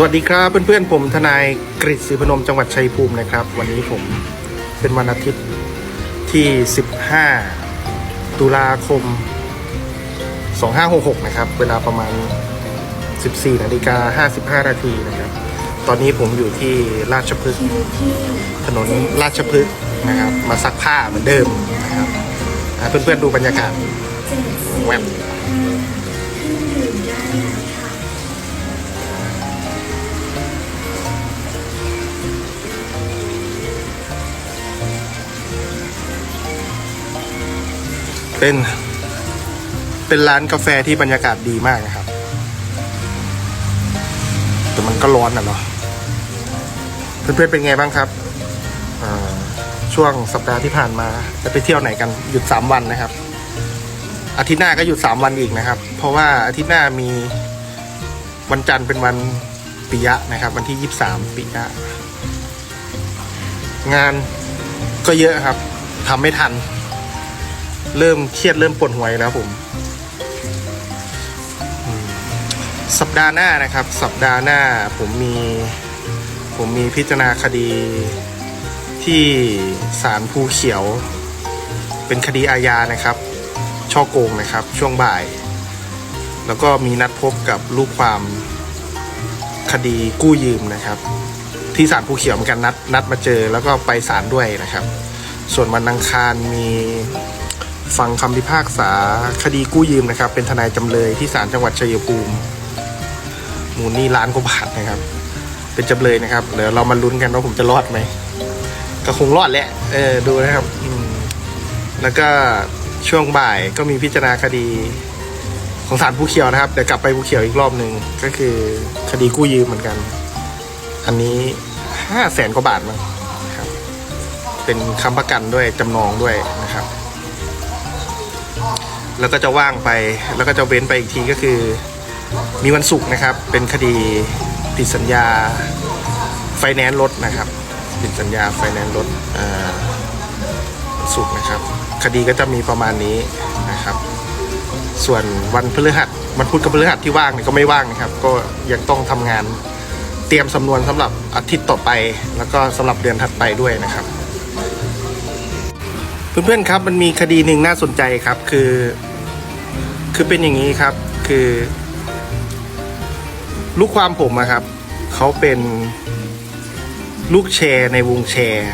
สวัสดีครับเพื่อนๆผมทนายกฤษศรีพนมจังหวัดชัยภูมินะครับ วันนี้ผมเป็นวันอาทิตย์ที่ 15 ตุลาคม 2566 นะครับ เวลาประมาณ 14นาฬิกา55นาทีนะครับ ตอนนี้ผมอยู่ที่ราชพฤกษ์ถนนราชพฤกษ์นะครับ มาซักผ้าเหมือนเดิมนะครับเพื่อนๆดูบรรยากาศแวบ เป็น เป็นร้านกาแฟที่บรรยากาศดีมากนะครับ แต่มันก็ร้อนอะเนาะเพื่อนๆเป็นไงบ้างครับช่วงสัปดาห์ที่ผ่านมาจะไปเที่ยวไหนกันหยุดสามวันนะครับ อาทิตย์หน้าก็หยุดสามวันอีกนะครับ เพราะว่าอาทิตย์หน้ามีวันจันทร์เป็นวันปิยะนะครับ วันที่ยี่สามปิยะ งานก็เยอะครับทำไม่ทัน เริ่มเครียดเริ่มปวดหัวแล้วผม สัปดาห์หน้านะครับ สัปดาห์หน้าผมมี ผมมีพิจารณาคดีที่ศาลภูเขียว เป็นคดีอาญานะครับ ช่อโกงนะครับ ช่วงบ่าย แล้วก็มีนัดพบกับลูกความคดีกู้ยืมนะครับ ที่ศาลภูเขียวเหมือนกันนัดนัดมาเจอแล้วก็ไปศาลด้วยนะครับ ส่วนวันอังคารมี ฟังคำพิพากษาคดีกู้ยืมนะครับ เป็นทนายจำเลยที่ศาลจังหวัดชัยภูมิมูลนี้ล้านกว่าบาทนะครับ เป็นจำเลยนะครับเดี๋ยวเรามาลุ้นกันว่าผมจะรอดไหมก็คงรอดแหละเออดูนะครับแล้วก็ช่วงบ่ายก็มีพิจารณาคดีของศาลภูเขียวนะครับเดี๋ยวกลับไปภูเขียวอีกรอบหนึ่งก็คือคดีกู้ยืมเหมือนกัน อันนี้ห้าแสนกว่าบาทมั้งครับ เป็นคำประกันด้วยจำนองด้วย แล้วก็จะว่างไปแล้วก็จะเว้นไปอีกทีก็คือ มีวันศุกร์นะครับ เป็นคดีติดสัญญาไฟแนนซ์รถนะครับติดสัญญาไฟแนนซ์รถวันศุกร์นะครับ คดีก็จะมีประมาณนี้นะครับ ส่วนวันพฤหัสวันพุธกับพฤหัสที่ว่างเนี่ยก็ไม่ว่างนะครับ ก็ยังต้องทำงานเตรียมสำนวนสำหรับอาทิตย์ต่อไป แล้วก็สำหรับเดือนถัดไปด้วยนะครับ เพื่อนๆครับมันมีคดีหนึ่งน่าสนใจครับคือ คือเป็นอย่างนี้ครับคือ ลูกความผมอะครับเขาเป็นลูกแชร์ในวงแชร์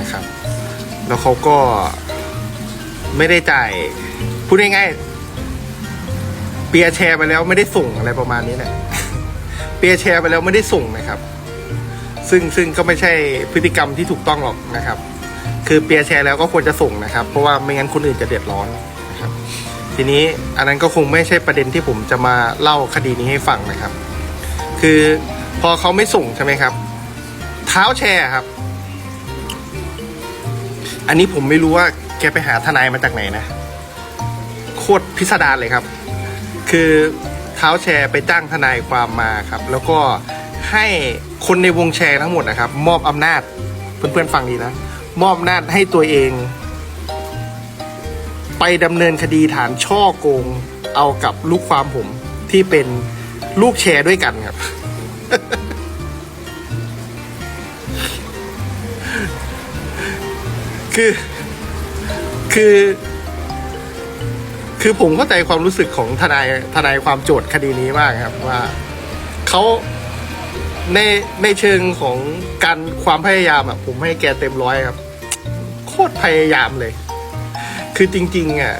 นะครับ แล้วเขาก็ไม่ได้จ่ายพูดง่ายๆเปียแชร์ไปแล้วไม่ได้ส่งอะไรประมาณนี้แหละเปียแชร์ไปแล้วไม่ได้ส่งนะครับ ซึ่งซึ่งก็ไม่ใช่พฤติกรรมที่ถูกต้องหรอกนะครับ คือเปียแชร์แล้วก็ควรจะส่งนะครับ เพราะว่าไม่งั้นคนอื่นจะเดือดร้อนนะครับ ทีนี้อันนั้นก็คงไม่ใช่ประเด็นที่ผมจะมาเล่าคดีนี้ให้ฟังนะครับ คือพอเขาไม่ส่งใช่ไหมครับ เท้าแชร์ครับ อันนี้ผมไม่รู้ว่าแกไปหาทนายมาจากไหนนะ โคตรพิสดารเลยครับ คือเท้าแชร์ไปจ้างทนายความมาครับ แล้วก็ให้คนในวงแชร์ทั้งหมดนะครับ มอบอำนาจเพื่อนๆฟังดีนะ มอบอำนาจให้ตัวเอง ไปดำเนินคดีฐานช่อโกง เอากับลูกความผมที่เป็นลูกแชร์ด้วยกันครับ คือ คือ คือผมเข้าใจความรู้สึกของทนายทนายความโจทย์คดีนี้มากครับ ว่าเขาในในเชิงของการความพยายามอะผมให้แกเต็มร้อยครับ โคตรพยายามเลย คือจริงๆอะ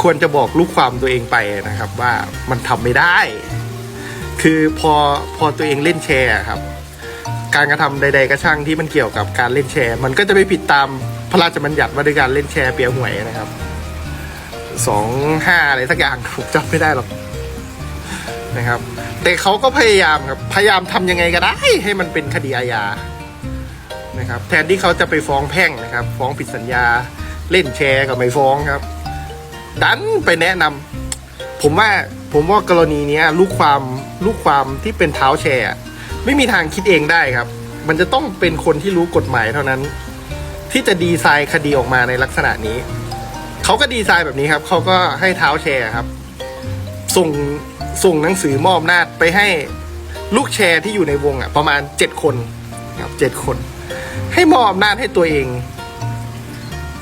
ควรจะบอกลูกความตัวเองไปนะครับ ว่ามันทำไม่ได้ คือพอพอตัวเองเล่นแชร์ครับ การกระทำใด ๆ ก็ช่างที่มันเกี่ยวกับการเล่นแชร์ มันก็จะไม่ผิดตามพระราชบัญญัติว่าด้วยการเล่นแชร์เปียหวยนะครับสองห้าอะไรสักอย่างผมจำไม่ได้หรอกนะครับ แต่เขาก็พยายามครับพยายามทำยังไงก็ได้ ให้มันเป็นคดีอาญานะครับ แทนที่เขาจะไปฟ้องแพ่งนะครับ ฟ้องผิดสัญญา เล่นแชร์ก็ไม่ฟ้องครับ ดันไปแนะนำผมว่าผมว่ากรณีนี้ลูกความลูกความที่เป็นเท้าแชร์ ไม่มีทางคิดเองได้ครับ มันจะต้องเป็นคนที่รู้กฎหมายเท่านั้น ที่จะดีไซน์คดีออกมาในลักษณะนี้เขาก็ดีไซน์แบบนี้ครับเขาก็ให้เท้าแชร์ครับ ส่งส่งหนังสือมอบนาจไปให้ลูกแชร์ที่อยู่ในวงอะ ประมาณเจ็ดคนครับเจ็ดคน ให้มอบอำนาจให้ตัวเอง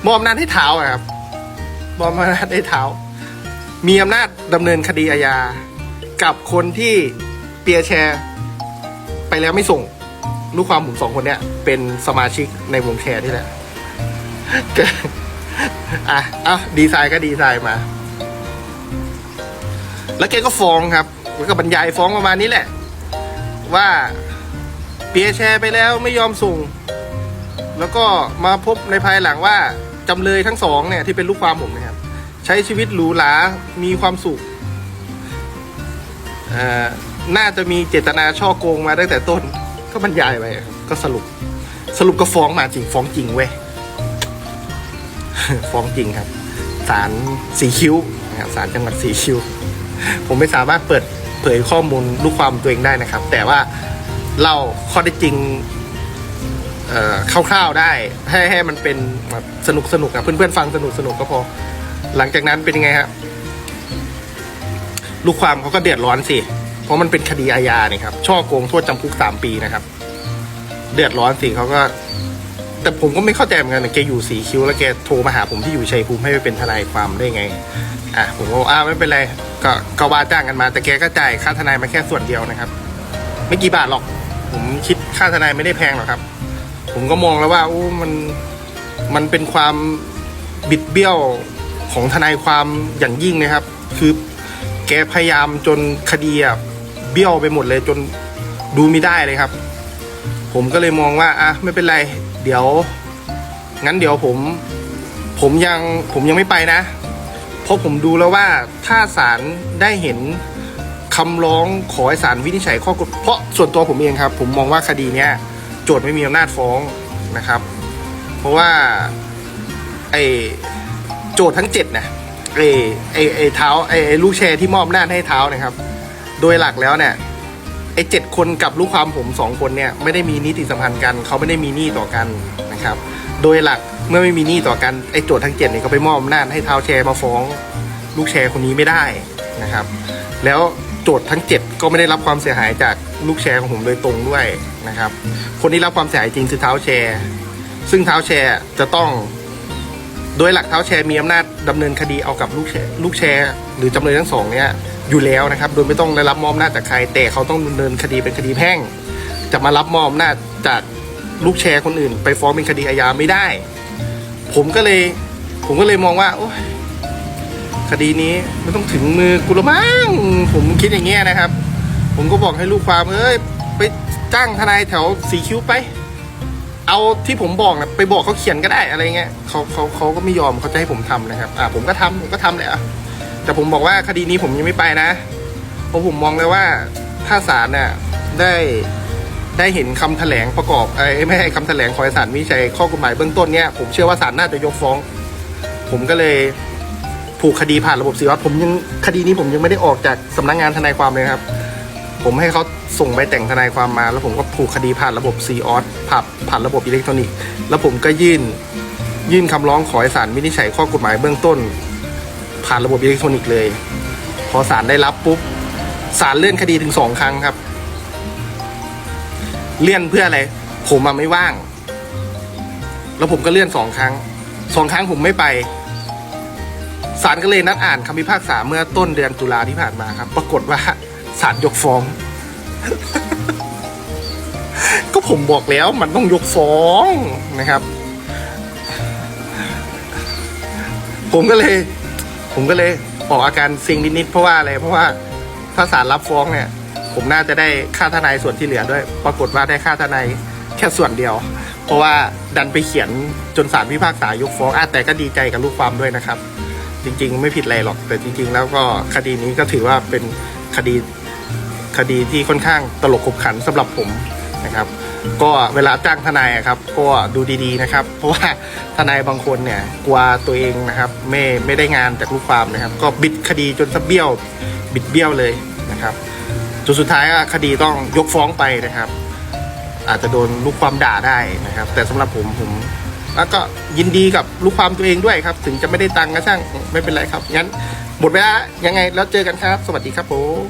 มอบอำนาจให้เท้าอะครับมอบอำนาจให้เท้า มีอำนาจดำเนินคดีอาญากับคนที่เปียแชร์ ไปแล้วไม่ส่ง ลูกความผมสองคนเนี่ยเป็นสมาชิกในวงแชร์นี่แหละอะเอ้าดีไซน์ก็ดีไซน์มา แล้วแกก็ฟ้องครับแล้วก็บรรยายฟ้องประมาณนี้แหละ ว่าเปียแชร์ไปแล้วไม่ยอมส่ง แล้วก็มาพบในภายหลังว่า จำเลยทั้งสองเนี่ยที่เป็นลูกความผมนะครับ ใช้ชีวิตหรูหรา มีความสุขอ่อน่าจะมีเจตนาช่อโกงมาตั้งแต่ต้น ก็บรรยายไปครับก็สรุป สรุปก็ฟ้องมาจริง ฟ้องจริงเว้ย ฟ้องจริงครับศาลสีคิ้วนะครับศาลจังหวัดสีคิ้ว ผมไม่สามารถเปิดเผยข้อมูลลูกความตัวเองได้นะครับ แต่ว่าเล่าข้อได้จริง คร่าวๆได้ ให้ให้มันเป็นแบบสนุกสนุกอะเพื่อนๆฟังสนุกสนุกก็พอ หลังจากนั้นเป็นยังไงครับลูกความเขาก็เดือดร้อนสิ เพราะมันเป็นคดีอาญาเนี่ยครับ ช่อโกงโทษจำคุกสามปีนะครับ เดือดร้อนสิเขาก็ แต่ผมก็ไม่เข้าใจเหมือนกันนะแกอยู่สีคิ้วแล้วแกโทรมาหาผมที่อยู่ชัยภูมิให้ไปเป็นทนายความได้ไง อะผมก็อกอ่าไม่เป็นไร ก็ก็ว่าจ้างกันมา แต่แกก็จ่ายค่าทนายมาแค่ส่วนเดียวนะครับ ไม่กี่บาทหรอก ผมคิดค่าทนายไม่ได้แพงหรอกครับ ผมก็มองแล้วว่าโอ้มันมันเป็นความบิดเบี้ยวของทนายความอย่างยิ่งนะครับ คือแกพยายามจนคดีอะเบี้ยวไปหมดเลยจนดูไม่ได้เลยครับ ผมก็เลยมองว่าอะไม่เป็นไร เดี๋ยว งั้นเดี๋ยวผม ผมยังผมยังไม่ไปนะ เพราะผมดูแล้วว่าถ้าศาลได้เห็นคำร้องขอให้ศาลวินิจฉัยข้อกฎเพราะส่วนตัวผมเองครับ ผมมองว่าคดีเนี้ย โจทย์ไม่มีอำนาจฟ้องนะครับ เพราะว่าไอโจทย์ทั้งเจ็ดนะไอไอไอเท้าไอไอลูกแชร์ที่มอบอำนาจให้เท้านะครับ โดยหลักแล้วเนี่ยไอเจ็ดคนกับลูกความผมสองคนเนี่ยไม่ได้มีนิติสัมพันธ์กันเขาไม่ได้มีหนี้ต่อกันนะครับ โดยหลักเมื่อไม่มีหนี้ต่อกันไอโจทย์ทั้งเจ็ดเนี่ยก็ไปมอบอำนาจให้เท้าแชร์มาฟ้อง ลูกแชร์คนนี้ไม่ได้นะครับ แล้ว โจทย์ทั้ง 7 ก็ไม่ได้รับความเสียหายจากลูกแชร์ของผมโดยตรงด้วยนะครับ คนที่รับความเสียหายจริงคือเท้าแชร์ ซึ่งเท้าแชร์จะต้อง โดยหลักเท้าแชร์มีอำนาจดำเนินคดีเอากับลูกแชร์ลูกแชร์หรือจำเลยทั้งสองเนี่ยอยู่แล้วนะครับ โดยไม่ต้องได้รับมอบอำนาจจากใคร แต่เขาต้องดำเนินคดีเป็นคดีแพ่ง จะมารับมอบอำนาจจากลูกแชร์คนอื่น ไปฟ้องเป็นคดีอาญาไม่ได้ ผมก็เลย ผมก็เลยมองว่าโอ๊ย คดีนี้ไม่ต้องถึงมือกูละมั้งผมคิดอย่างเงี้ยนะครับ ผมก็บอกให้ลูกความเอ้ยไปจ้างทนายแถวสีคิ้วไป เอาที่ผมบอกนะไปบอกเขาเขียนก็ได้อะไรเงี้ยเขาเขาเขาก็ไม่ยอมเขาจะให้ผมทำนะครับ อ่าผมก็ทำผมก็ทำแหละแต่ผมบอกว่าคดีนี้ผมยังไม่ไปนะเพราะผมมองเลยว่าถ้าศาลน่ะได้ได้เห็นคำแถลงประกอบไอ้ไม่ให้คำแถลงขอให้ศาลวิจัยข้อกฎหมายเบื้องต้นเนี่ยผมเชื่อว่าศาลน่าจะยกฟ้อง ผมก็เลย ผูกคดีผ่านระบบซีออสผมยังคดีนี้ผมยังไม่ได้ออกจากสำนักงานทนายความเลยครับ ผมให้เขาส่งใบแต่งทนายความมา แล้วผมก็ผูกคดีผ่านระบบซีออสผ่านผ่านระบบอิเล็กทรอนิกส์แล้วผมก็ยื่นยื่นคำร้องขอให้ศาลวินิจฉัยข้อกฎหมายเบื้องต้น ผ่านระบบอิเล็กทรอนิกส์เลย พอศาลได้รับปุ๊บศาลเลื่อนคดีถึงสองครั้งครับ เลื่อนเพื่ออะไร ผมมาไม่ว่าง แล้วผมก็เลื่อนสองครั้งสองครั้งผมไม่ไป ศาลก็เลยนัดอ่านคำพิพากษาเมื่อต้นเดือนตุลาที่ผ่านมาครับ ปรากฏว่าศาลยกฟ้อง ก็ผมบอกแล้วมันต้องยกฟ้องนะครับ ผมก็เลย ผมก็เลยออกอาการซิงนิดๆเพราะว่าอะไรเพราะว่าถ้าศาลรับฟ้องเนี่ย ผมน่าจะได้ค่าทนายส่วนที่เหลือด้วย ปรากฏว่าได้ค่าทนายแค่ส่วนเดียว เพราะว่าดันไปเขียนจนศาลพิพากษายกฟ้องอแต่ก็ดีใจกับลูกความด้วยนะครับ จริง ๆ ไม่ผิดอะไรหรอก แต่จริง ๆ แล้วก็คดีนี้ก็ถือว่าเป็นคดีคดีที่ค่อนข้างตลกขบขันสำหรับผมนะครับ ก็เวลาจ้างทนายครับ ก็ดูดีๆนะครับ เพราะว่าทนายบางคนเนี่ยกลัวตัวเองนะครับ ไม่ไม่ได้งานจากลูกความนะครับ ก็บิดคดีจนสะเบี้ยวบิดเบี้ยวเลยนะครับจนสุดท้ายคดีต้องยกฟ้องไปนะครับ อาจจะโดนลูกความด่าได้นะครับ แต่สำหรับผมผม แล้วก็ยินดีกับลูกความตัวเองด้วยครับ ถึงจะไม่ได้ตังค์ก็ช่างไม่เป็นไรครับงั้นหมดเวลายังไงแล้วเจอกันครับ สวัสดีครับผม